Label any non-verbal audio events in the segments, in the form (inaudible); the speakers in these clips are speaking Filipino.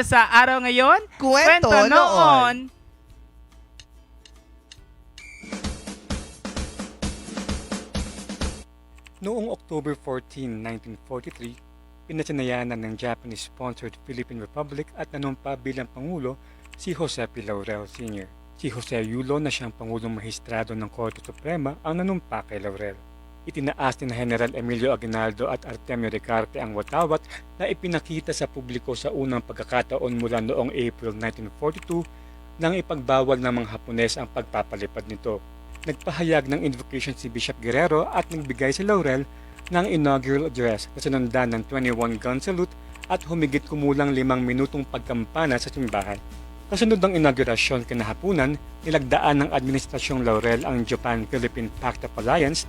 sa araw ngayon, Kwento, noon. noon. Noong October 14, 1943, pinatsinayanan ng Japanese-sponsored Philippine Republic at nanumpa bilang Pangulo si Jose P. Laurel Sr. Si Jose Yulo na siyang Pangulong Mahistrado ng Korte Suprema ang nanumpa kay Laurel. Itinaas ni General Emilio Aguinaldo at Artemio Recarte ang watawat na ipinakita sa publiko sa unang pagkakataon mula noong April 1942 nang ipagbawal ng mga Hapones ang pagpapalipad nito nagpahayag ng invocation si Bishop Guerrero at nagbigay si Laurel ng inaugural address na sinundan ng 21 gun salute at humigit kumulang limang minutong pagkampana sa simbahan. Kasunod ng inaugurasyon kinahapunan, nilagdaan ng Administrasyong Laurel ang Japan-Philippine Pact of Alliance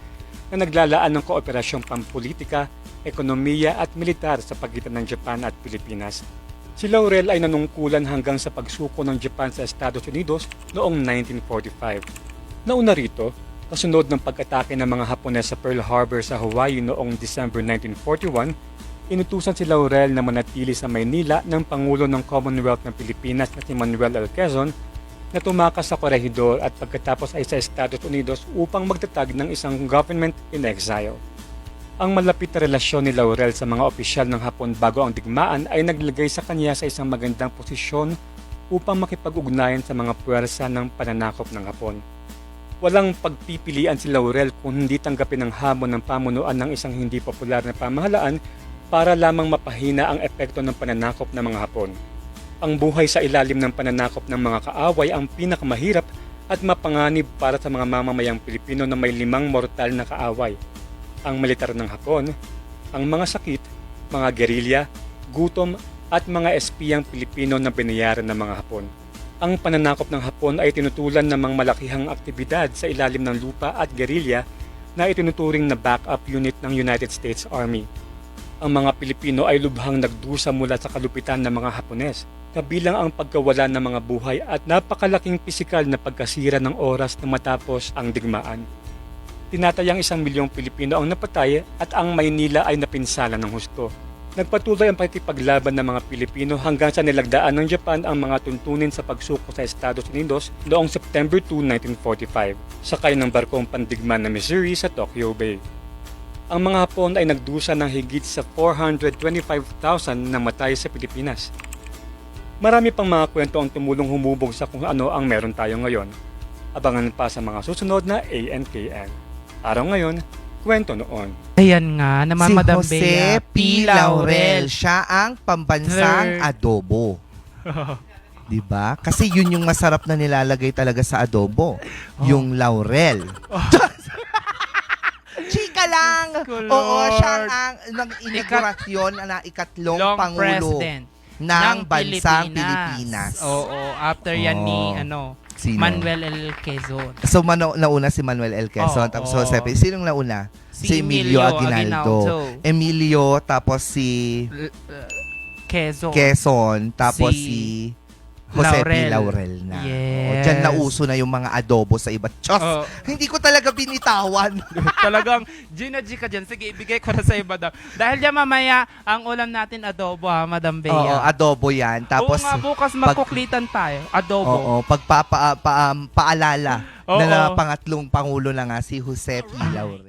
na naglalaan ng kooperasyong pampolitika, ekonomiya at militar sa pagitan ng Japan at Pilipinas. Si Laurel ay nanungkulan hanggang sa pagsuko ng Japan sa Estados Unidos noong 1945. Nauna rito, kasunod ng pag-atake ng mga Hapones sa Pearl Harbor sa Hawaii noong December 1941, inutusan si Laurel na manatili sa Maynila ng Pangulo ng Commonwealth ng Pilipinas na si Manuel L. Quezon na tumakas sa Corregidor at pagkatapos ay sa Estados Unidos upang magtatag ng isang government in exile. Ang malapit na relasyon ni Laurel sa mga opisyal ng Hapon bago ang digmaan ay naglagay sa kanya sa isang magandang posisyon upang makipag-ugnayan sa mga puwersa ng pananakop ng Hapon. Walang pagpipilian si Laurel kung hindi tanggapin ang hamon ng pamunuan ng isang hindi popular na pamahalaan para lamang mapahina ang epekto ng pananakop ng mga Hapon. Ang buhay sa ilalim ng pananakop ng mga kaaway ang pinakamahirap at mapanganib para sa mga mamamayang Pilipino na may limang mortal na kaaway. Ang militar ng Hapon, ang mga sakit, mga gerilya, gutom at mga espiyang Pilipino na binayaran ng mga Hapon. Ang pananakop ng Hapon ay tinutulan ng mga malakihang aktibidad sa ilalim ng lupa at gerilya na itinuturing na backup unit ng United States Army. Ang mga Pilipino ay lubhang nagdusa mula sa kalupitan ng mga Hapones, kabilang ang pagkawala ng mga buhay at napakalaking pisikal na pagkasira ng oras na matapos ang digmaan. Tinatayang isang milyong Pilipino ang napatay at ang Maynila ay napinsala ng husto. Nagpatuloy ang pakikipaglaban ng mga Pilipino hanggang sa nilagdaan ng Japan ang mga tuntunin sa pagsuko sa Estados Unidos noong September 2, 1945, sakay ng barkong pandigma na Missouri sa Tokyo Bay. Ang mga Hapon ay nagdusa ng higit sa 425,000 na matay sa Pilipinas. Marami pang mga kwento ang tumulong humubog sa kung ano ang meron tayo ngayon. Abangan pa sa mga susunod na ANKN. Araw ngayon, kwento noon. Ayan nga, naman si Madam Jose Bea, P. Laurel. Siya ang pambansang Third. adobo. (laughs) 'Di ba? Kasi yun yung masarap na nilalagay talaga sa adobo. Oh. Yung laurel. Lang. Ko, Oo, siya ang nang inaugurasyon na ikatlong long pangulo president ng, bansang Pilipinas. Oo, after yan ni Oo. ano, Sino? Manuel L. Quezon. So mano, nauna si Manuel L. Quezon, Oo. tapos Jose P. Sinong nauna? Si, Emilio, Aguinaldo. Emilio, tapos si L- uh, Quezon. Quezon, tapos Si si, Jose P. Laurel. Laurel na. Yes. Oo, Diyan nauso na yung mga adobo sa iba. (laughs) Diyos, Oo. hindi ko talaga binitawan. (laughs) Talagang Gina G ka dyan. Sige, ibigay ko na sa iba daw. Dahil dyan mamaya, ang ulam natin adobo ha, Madam Bea. Oo, adobo yan. Tapos, Oo nga, bukas magkuklitan tayo. Adobo. oo, pagpapa, pa, um, Oo. na, na pangatlong pangulo na nga si Jose P. Laurel.